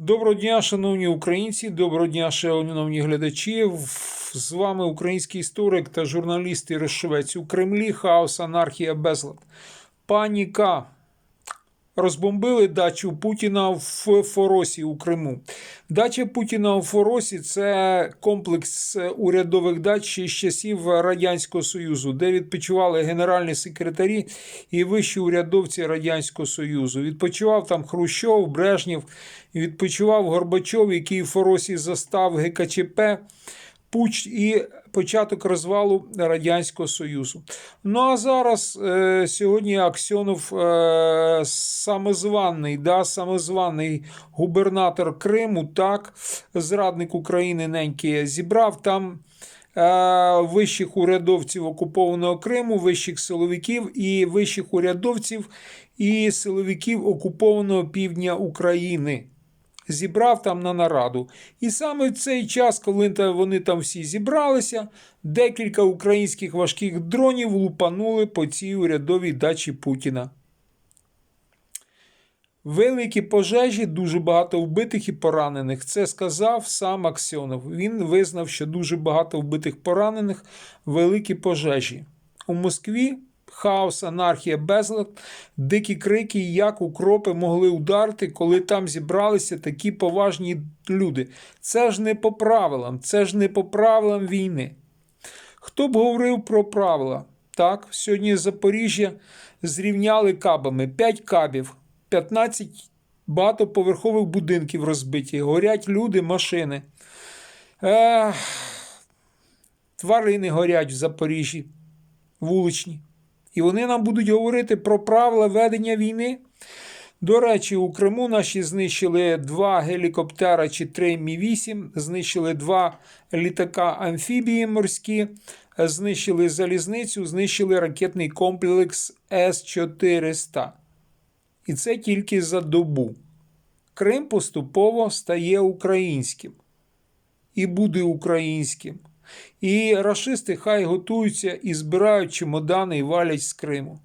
Доброго дня, шановні українці, доброго дня, шановні глядачі. З вами український історик та журналіст Ігор Швець. У Кремлі хаос, анархія, безлад. Паніка. Розбомбили дачу Путіна в Форосі у Криму. Дача Путіна у Форосі це комплекс урядових дач ще з часів Радянського Союзу, де відпочивали генеральні секретарі і вищі урядовці Радянського Союзу. Відпочивав там Хрущов, Брежнєв, відпочивав Горбачов, який в Форосі застав ГКЧП. Пуч і початок розвалу Радянського Союзу. Ну а зараз е, сьогодні Аксьонов е, самозваний, да, самозваний губернатор Криму, так, зрадник України неньки, зібрав там е, вищих урядовців окупованого Криму, вищих силовиків і вищих урядовців і силовиків окупованого півдня України зібрав там на нараду. І саме в цей час, коли вони там всі зібралися, декілька українських важких дронів лупанули по цій урядовій дачі Путіна. Великі пожежі, дуже багато вбитих і поранених. Це сказав сам Аксьонов. Він визнав, що дуже багато вбитих поранених, великі пожежі. У Москві хаос, анархія, безлад, дикі крики, як укропи могли ударити, коли там зібралися такі поважні люди. Це ж не по правилам, це ж не по правилам війни. Хто б говорив про правила? Так, сьогодні Запоріжжя зрівняли кабами. 5 кабів, 15 багатоповерхових будинків розбиті, горять люди, машини. Е, тварини горять в Запоріжжі, вуличні. І вони нам будуть говорити про правила ведення війни. До речі, у Криму наші знищили два гелікоптера чи три Мі-8, знищили два літака амфібії морські, знищили залізницю, знищили ракетний комплекс С-400. І це тільки за добу. Крим поступово стає українським і буде українським. І рашисти хай готуються і збирають чемодани і валять з Криму.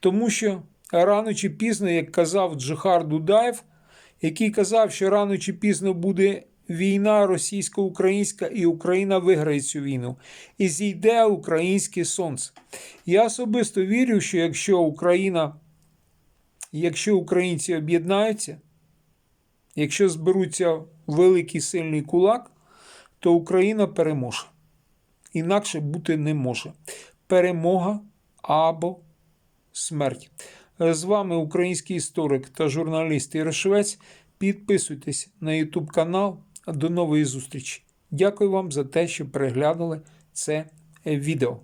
Тому що рано чи пізно, як казав Джихар Дудаєв, який казав, що рано чи пізно буде війна російсько-українська, і Україна виграє цю війну. І зійде українське сонце. Я особисто вірю, що якщо Україна, якщо українці об'єднаються, якщо зберуться великий сильний кулак, то Україна переможе. Інакше бути не може. Перемога або смерть. З вами український історик та журналіст Ігор Швець. Підписуйтесь на YouTube канал. До нової зустрічі. Дякую вам за те, що переглянули це відео.